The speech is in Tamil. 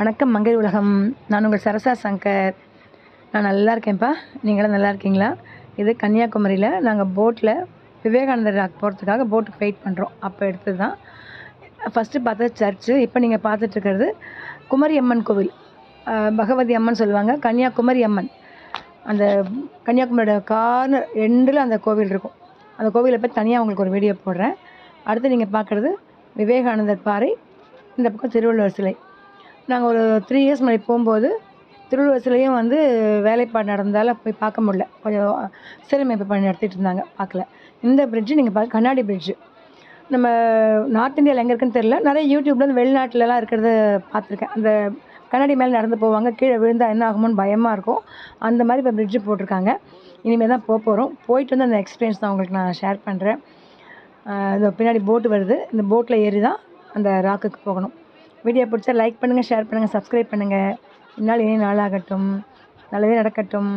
வணக்கம் மங்கை உலகம். நான் உங்கள் சரசா சங்கர். நான் நல்லா இருக்கேன்ப்பா. நீங்களும் நல்லா இருக்கீங்களா? இது கன்னியாகுமரியில் நாங்கள் போட்டில் விவேகானந்தர் போகிறதுக்காக போட்டுக்கு வெயிட் பண்ணுறோம் அப்போ எடுத்தது தான் ஃபஸ்ட்டு பார்த்தது சர்ச்சு இப்போ நீங்கள் பார்த்துட்ருக்கிறது குமரி அம்மன் கோவில். பகவதி அம்மன் சொல்லுவாங்க. கன்னியாகுமரி அம்மன் அந்த கன்னியாகுமரியோட கார்னர் எண்டில் அந்த கோவில் இருக்கும். அந்த கோவிலை போய் தனியாக உங்களுக்கு ஒரு வீடியோ போடுறேன். அடுத்து நீங்கள் பார்க்குறது விவேகானந்தர் பாறை. இந்த பக்கம் திருவள்ளுவர் சிலை. நாங்கள் ஒரு த்ரீ இயர்ஸ் முன்னாடி போகும்போது திருவள்ளுவர் வந்து வேலைப்பாடு நடந்ததால் போய் பார்க்க முடில கொஞ்சம் சீரமைப்பு பண்ணி நடத்திட்டு இருந்தாங்க. பார்க்கல. இந்த பிரிட்ஜு நீங்கள் பார்க்க கண்ணாடி பிரிட்ஜு நம்ம நார்த் இந்தியாவில் எங்கே இருக்குன்னு தெரில நிறைய யூடியூப்லேருந்து வெளிநாட்டிலலாம் இருக்கிறத பார்த்துருக்கேன். அந்த கண்ணாடி மேலே நடந்து போவாங்க கீழே விழுந்தால் என்ன ஆகுமோன்னு பயமாக இருக்கும். அந்த மாதிரி இப்போ பிரிட்ஜு போட்டிருக்காங்க. இனிமேல் தான் போக போகிறோம் போயிட்டு வந்து அந்த எக்ஸ்பீரியன்ஸ் தான் உங்களுக்கு நான் ஷேர் பண்ணுறேன் இந்த பின்னாடி போட்டு வருது. இந்த போட்டில் ஏறி தான் அந்த ராக்குக்கு போகணும். வீடியோ பிடிச்சா லைக் பண்ணுங்கள் ஷேர் பண்ணுங்கள் சப்ஸ்கிரைப் பண்ணுங்கள் இந்நாள் இனி நாளாகட்டும். நல்லதே நடக்கட்டும்.